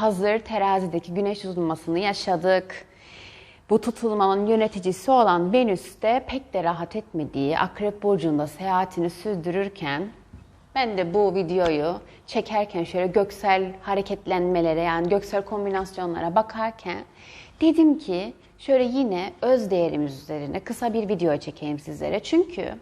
hazır terazideki güneş tutulmasını yaşadık. Bu tutulmanın yöneticisi olan Venüs de pek de rahat etmediği Akrep Burcu'nda seyahatini sürdürürken ben de bu videoyu çekerken şöyle göksel hareketlenmelere yani göksel kombinasyonlara bakarken dedim ki şöyle yine öz değerimiz üzerine kısa bir video çekeyim sizlere. Çünkü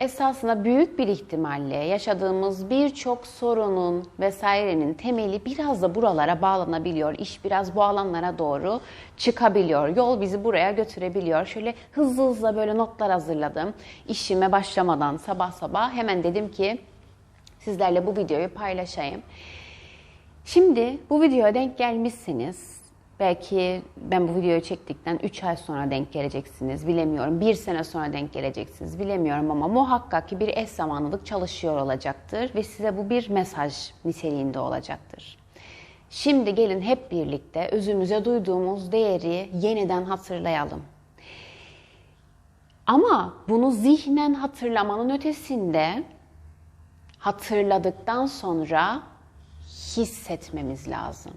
esasında büyük bir ihtimalle yaşadığımız birçok sorunun vesairenin temeli biraz da buralara bağlanabiliyor. İş biraz bu alanlara doğru çıkabiliyor. Yol bizi buraya götürebiliyor. Şöyle hızlı hızlı böyle notlar hazırladım. İşime başlamadan sabah sabah hemen dedim ki sizlerle bu videoyu paylaşayım. Şimdi bu videoya denk gelmişsiniz. Belki ben bu videoyu çektikten 3 ay sonra denk geleceksiniz. Bilemiyorum. 1 sene sonra denk geleceksiniz. Bilemiyorum ama muhakkak ki bir eş zamanlılık çalışıyor olacaktır. Ve size bu bir mesaj niteliğinde olacaktır. Şimdi gelin hep birlikte özümüze duyduğumuz değeri yeniden hatırlayalım. Ama bunu zihnen hatırlamanın ötesinde hatırladıktan sonra hissetmemiz lazım.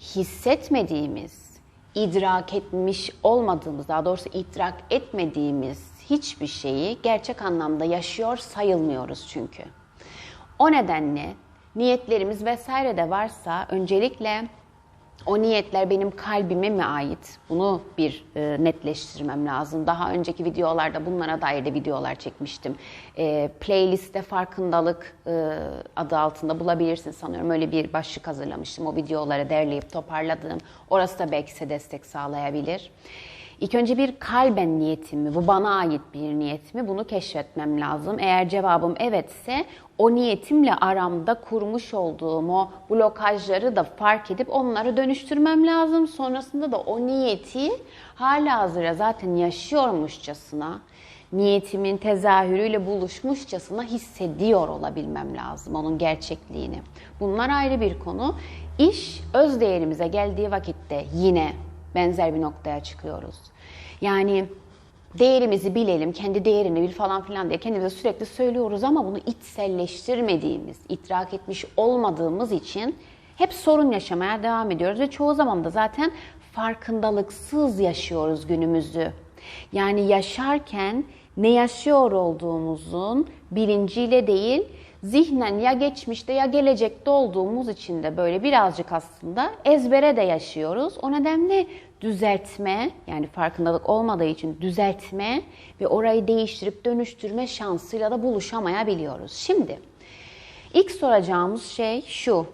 Hissetmediğimiz, idrak etmiş olmadığımız, daha doğrusu idrak etmediğimiz hiçbir şeyi gerçek anlamda yaşıyor sayılmıyoruz çünkü. O nedenle niyetlerimiz vesaire de varsa öncelikle o niyetler benim kalbime mi ait? Bunu bir e, netleştirmem lazım. Daha önceki videolarda bunlara dair de videolar çekmiştim. E, playlist'te farkındalık e, adı altında bulabilirsin sanıyorum. Öyle bir başlık hazırlamıştım. O videoları derleyip toparladım. Orası da belki size destek sağlayabilir. İlk önce bir kalben niyetim mi, bu bana ait bir niyet mi bunu keşfetmem lazım. Eğer cevabım evetse o niyetimle aramda kurmuş olduğum o blokajları da fark edip onları dönüştürmem lazım. Sonrasında da o niyeti hala hazıra zaten yaşıyormuşçasına, niyetimin tezahürüyle buluşmuşçasına hissediyor olabilmem lazım onun gerçekliğini. Bunlar ayrı bir konu. İş öz değerimize geldiği vakitte yine benzer bir noktaya çıkıyoruz. Yani değerimizi bilelim, kendi değerini bil falan filan diye kendimize sürekli söylüyoruz ama bunu içselleştirmediğimiz, idrak etmiş olmadığımız için hep sorun yaşamaya devam ediyoruz ve çoğu zaman da zaten farkındalıksız yaşıyoruz günümüzü. Yani yaşarken ne yaşıyor olduğumuzun bilinciyle değil, zihnen ya geçmişte ya gelecekte olduğumuz için de böyle birazcık aslında ezbere de yaşıyoruz. O nedenle düzeltme yani farkındalık olmadığı için düzeltme ve orayı değiştirip dönüştürme şansıyla da buluşamayabiliyoruz. Şimdi ilk soracağımız şey şu.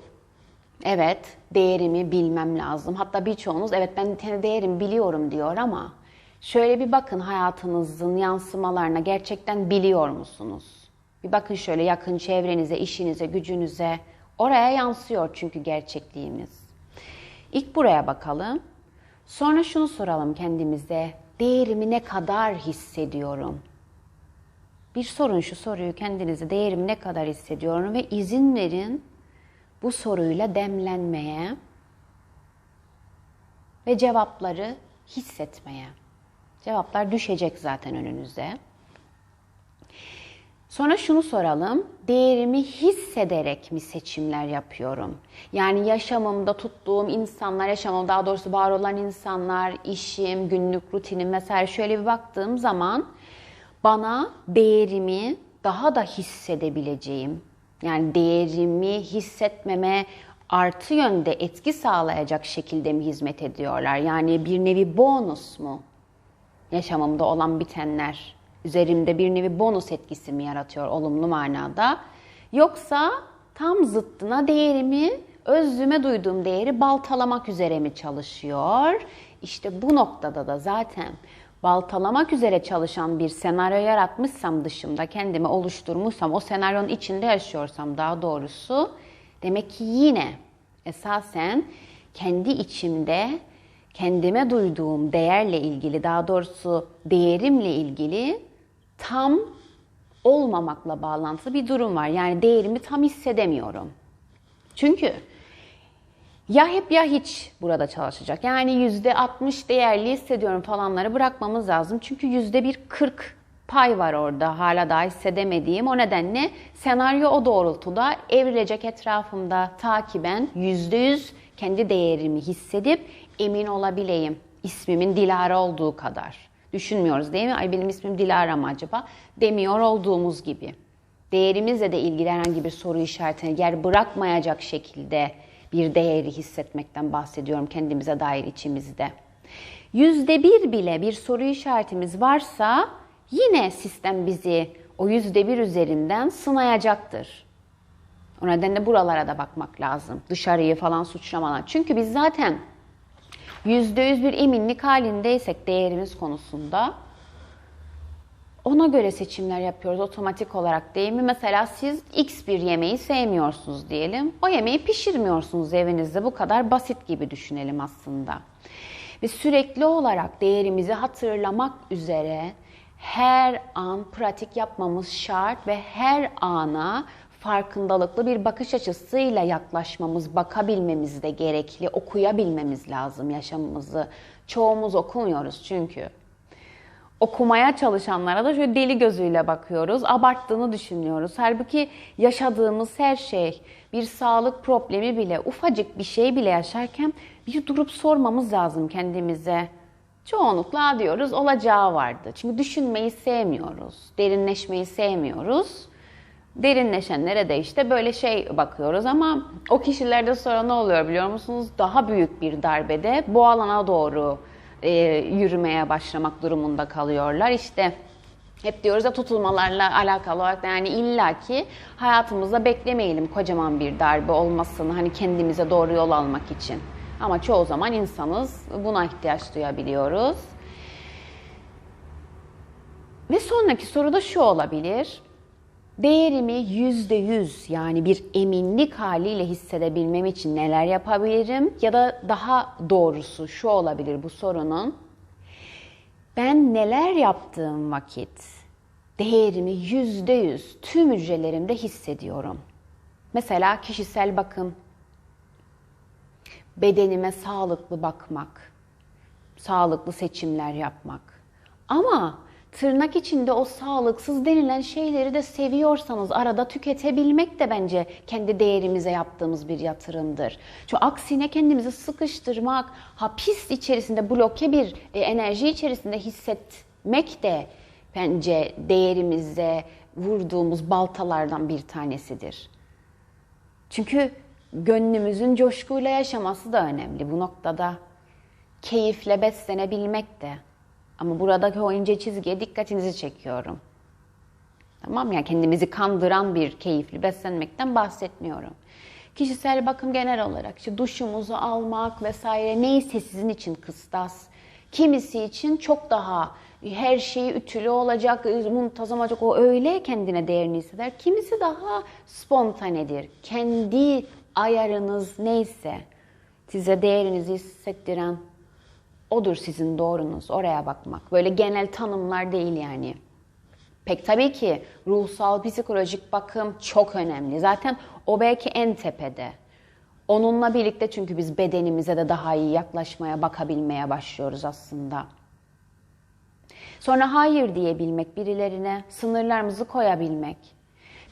Evet, değerimi bilmem lazım. Hatta birçoğunuz evet ben değerimi biliyorum diyor ama şöyle bir bakın hayatınızın yansımalarına gerçekten biliyor musunuz? Bir bakın şöyle yakın çevrenize, işinize, gücünüze. Oraya yansıyor çünkü gerçekliğimiz. İlk buraya bakalım. Sonra şunu soralım kendimize. Değerimi ne kadar hissediyorum? Bir sorun şu soruyu kendinize. Değerimi ne kadar hissediyorum? Ve izin verin bu soruyla demlenmeye ve cevapları hissetmeye. Cevaplar düşecek zaten önünüze. Sonra şunu soralım. Değerimi hissederek mi seçimler yapıyorum? Yani yaşamımda tuttuğum insanlar, yaşamım daha doğrusu var olan insanlar, işim, günlük rutinim vesaire şöyle bir baktığım zaman bana değerimi daha da hissedebileceğim, yani değerimi hissetmeme artı yönde etki sağlayacak şekilde mi hizmet ediyorlar? Yani bir nevi bonus mu? Yaşamımda olan bitenler üzerimde bir nevi bonus etkisi mi yaratıyor olumlu manada? Yoksa tam zıttına değerimi, özlüme duyduğum değeri baltalamak üzere mi çalışıyor? İşte bu noktada da zaten baltalamak üzere çalışan bir senaryo yaratmışsam dışımda kendimi oluşturmuşsam, o senaryonun içinde yaşıyorsam daha doğrusu demek ki yine esasen kendi içimde kendime duyduğum değerle ilgili, daha doğrusu değerimle ilgili tam olmamakla bağlantılı bir durum var. Yani değerimi tam hissedemiyorum. Çünkü ya hep ya hiç burada çalışacak. Yani yüzde 60 değerli hissediyorum falanları bırakmamız lazım. Çünkü yüzde bir 40 pay var orada hala daha hissedemediğim. O nedenle senaryo o doğrultuda evrilecek etrafımda takiben yüzde yüz kendi değerimi hissedip emin olabileyim. İsmimin Dilara olduğu kadar. Düşünmüyoruz değil mi? Ay benim ismim Dilara mı acaba? Demiyor olduğumuz gibi. Değerimizle de ilgili herhangi bir soru işaretine yer bırakmayacak şekilde bir değeri hissetmekten bahsediyorum kendimize dair içimizde. Yüzde bir bile bir soru işaretimiz varsa yine sistem bizi o yüzde bir üzerinden sınayacaktır. O nedenle buralara da bakmak lazım. Dışarıyı falan suçlamadan. Çünkü biz zaten yüzde yüz bir eminlik halindeysek değerimiz konusunda ona göre seçimler yapıyoruz otomatik olarak değil mi? Mesela siz X bir yemeği sevmiyorsunuz diyelim. O yemeği pişirmiyorsunuz evinizde. Bu kadar basit gibi düşünelim aslında. Ve sürekli olarak değerimizi hatırlamak üzere her an pratik yapmamız şart ve her ana farkındalıklı bir bakış açısıyla yaklaşmamız, bakabilmemiz de gerekli, okuyabilmemiz lazım yaşamımızı. Çoğumuz okumuyoruz çünkü okumaya çalışanlara da şöyle deli gözüyle bakıyoruz. Abarttığını düşünüyoruz. Halbuki yaşadığımız her şey, bir sağlık problemi bile, ufacık bir şey bile yaşarken bir durup sormamız lazım kendimize. Çoğunlukla diyoruz olacağı vardı. Çünkü düşünmeyi sevmiyoruz. Derinleşmeyi sevmiyoruz. Derinleşenlere de işte böyle şey bakıyoruz ama o kişilerde sonra ne oluyor biliyor musunuz? Daha büyük bir darbede bu alana doğru e, yürümeye başlamak durumunda kalıyorlar. İşte hep diyoruz ya tutulmalarla alakalı olarak yani illaki hayatımızda beklemeyelim kocaman bir darbe olmasını hani kendimize doğru yol almak için. Ama çoğu zaman insanız buna ihtiyaç duyabiliyoruz. Ve sonraki soru da şu olabilir. Değerimi yüzde yüz yani bir eminlik haliyle hissedebilmem için neler yapabilirim? Ya da daha doğrusu şu olabilir bu sorunun. Ben neler yaptığım vakit değerimi yüzde yüz tüm hücrelerimde hissediyorum. Mesela kişisel bakım, bedenime sağlıklı bakmak, sağlıklı seçimler yapmak. Ama tırnak içinde o sağlıksız denilen şeyleri de seviyorsanız arada tüketebilmek de bence kendi değerimize yaptığımız bir yatırımdır. Çünkü aksine kendimizi sıkıştırmak, hapis içerisinde bloke bir e, enerji içerisinde hissetmek de bence değerimize vurduğumuz baltalardan bir tanesidir. Çünkü gönlümüzün coşkuyla yaşaması da önemli bu noktada. Keyifle beslenebilmek de. Ama buradaki o ince çizgiye dikkatinizi çekiyorum. Tamam ya yani kendimizi kandıran bir keyifli beslenmekten bahsetmiyorum. Kişisel bakım genel olarak işte duşumuzu almak vesaire neyse sizin için kıstas. Kimisi için çok daha her şeyi ütülü olacak, muntazam olacak. O öyle kendine değerini hisseder. Kimisi daha spontanedir. Kendi ayarınız neyse size değerinizi hissettiren odur sizin doğrunuz. Oraya bakmak. Böyle genel tanımlar değil yani. Pek tabii ki ruhsal, psikolojik bakım çok önemli. Zaten o belki en tepede. Onunla birlikte çünkü biz bedenimize de daha iyi yaklaşmaya, bakabilmeye başlıyoruz aslında. Sonra hayır diyebilmek birilerine, sınırlarımızı koyabilmek.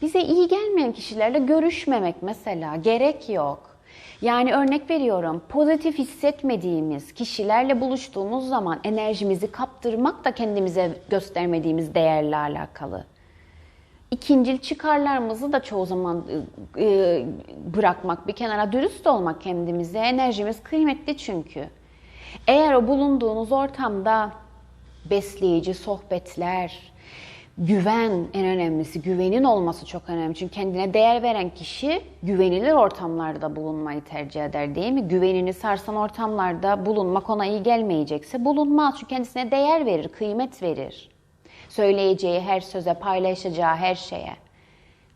Bize iyi gelmeyen kişilerle görüşmemek mesela gerek yok. Yani örnek veriyorum pozitif hissetmediğimiz kişilerle buluştuğumuz zaman enerjimizi kaptırmak da kendimize göstermediğimiz değerle alakalı. İkincil çıkarlarımızı da çoğu zaman e, bırakmak, bir kenara dürüst olmak kendimize. Enerjimiz kıymetli çünkü. Eğer o bulunduğunuz ortamda besleyici sohbetler, güven en önemlisi. Güvenin olması çok önemli. Çünkü kendine değer veren kişi güvenilir ortamlarda bulunmayı tercih eder değil mi? Güvenini sarsan ortamlarda bulunmak ona iyi gelmeyecekse bulunmaz. Çünkü kendisine değer verir, kıymet verir. Söyleyeceği her söze, paylaşacağı her şeye.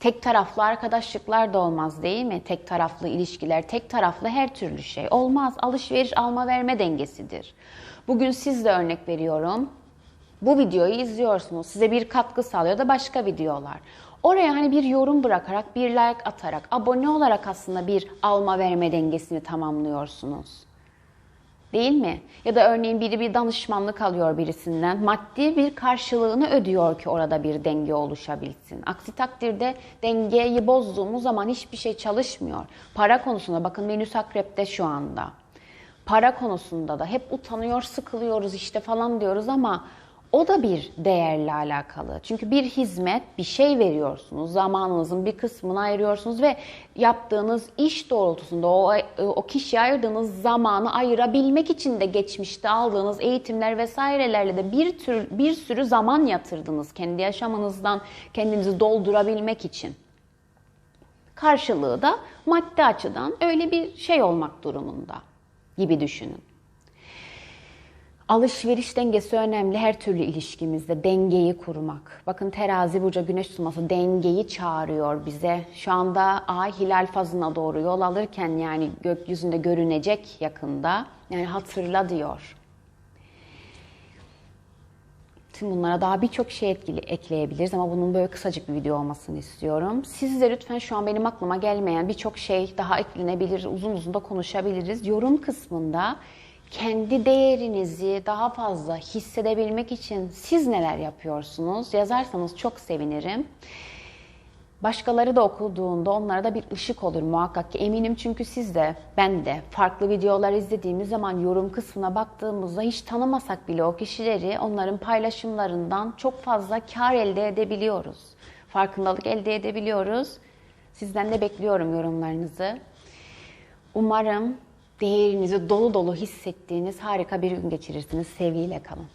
Tek taraflı arkadaşlıklar da olmaz değil mi? Tek taraflı ilişkiler, tek taraflı her türlü şey olmaz. Alışveriş alma verme dengesidir. Bugün sizle örnek veriyorum bu videoyu izliyorsunuz. Size bir katkı sağlıyor da başka videolar. Oraya hani bir yorum bırakarak, bir like atarak, abone olarak aslında bir alma verme dengesini tamamlıyorsunuz. Değil mi? Ya da örneğin biri bir danışmanlık alıyor birisinden. Maddi bir karşılığını ödüyor ki orada bir denge oluşabilsin. Aksi takdirde dengeyi bozduğumuz zaman hiçbir şey çalışmıyor. Para konusunda bakın Venüs Akrep'te şu anda. Para konusunda da hep utanıyor, sıkılıyoruz işte falan diyoruz ama o da bir değerle alakalı. Çünkü bir hizmet, bir şey veriyorsunuz. Zamanınızın bir kısmını ayırıyorsunuz ve yaptığınız iş doğrultusunda o, o kişiye ayırdığınız zamanı ayırabilmek için de geçmişte aldığınız eğitimler vesairelerle de bir tür bir sürü zaman yatırdınız kendi yaşamınızdan kendinizi doldurabilmek için. Karşılığı da maddi açıdan öyle bir şey olmak durumunda gibi düşünün. Alışveriş dengesi önemli her türlü ilişkimizde dengeyi kurmak. Bakın terazi burcu güneş tutması dengeyi çağırıyor bize. Şu anda ay hilal fazına doğru yol alırken yani gökyüzünde görünecek yakında. Yani hatırla diyor. Tüm bunlara daha birçok şey etkili, ekleyebiliriz ama bunun böyle kısacık bir video olmasını istiyorum. Siz de lütfen şu an benim aklıma gelmeyen birçok şey daha eklenebilir, uzun uzun da konuşabiliriz. Yorum kısmında kendi değerinizi daha fazla hissedebilmek için siz neler yapıyorsunuz? Yazarsanız çok sevinirim. Başkaları da okuduğunda onlara da bir ışık olur muhakkak ki eminim çünkü siz de ben de farklı videolar izlediğimiz zaman yorum kısmına baktığımızda hiç tanımasak bile o kişileri onların paylaşımlarından çok fazla kar elde edebiliyoruz. Farkındalık elde edebiliyoruz. Sizden de bekliyorum yorumlarınızı. Umarım değerinizi dolu dolu hissettiğiniz harika bir gün geçirirsiniz. Sevgiyle kalın.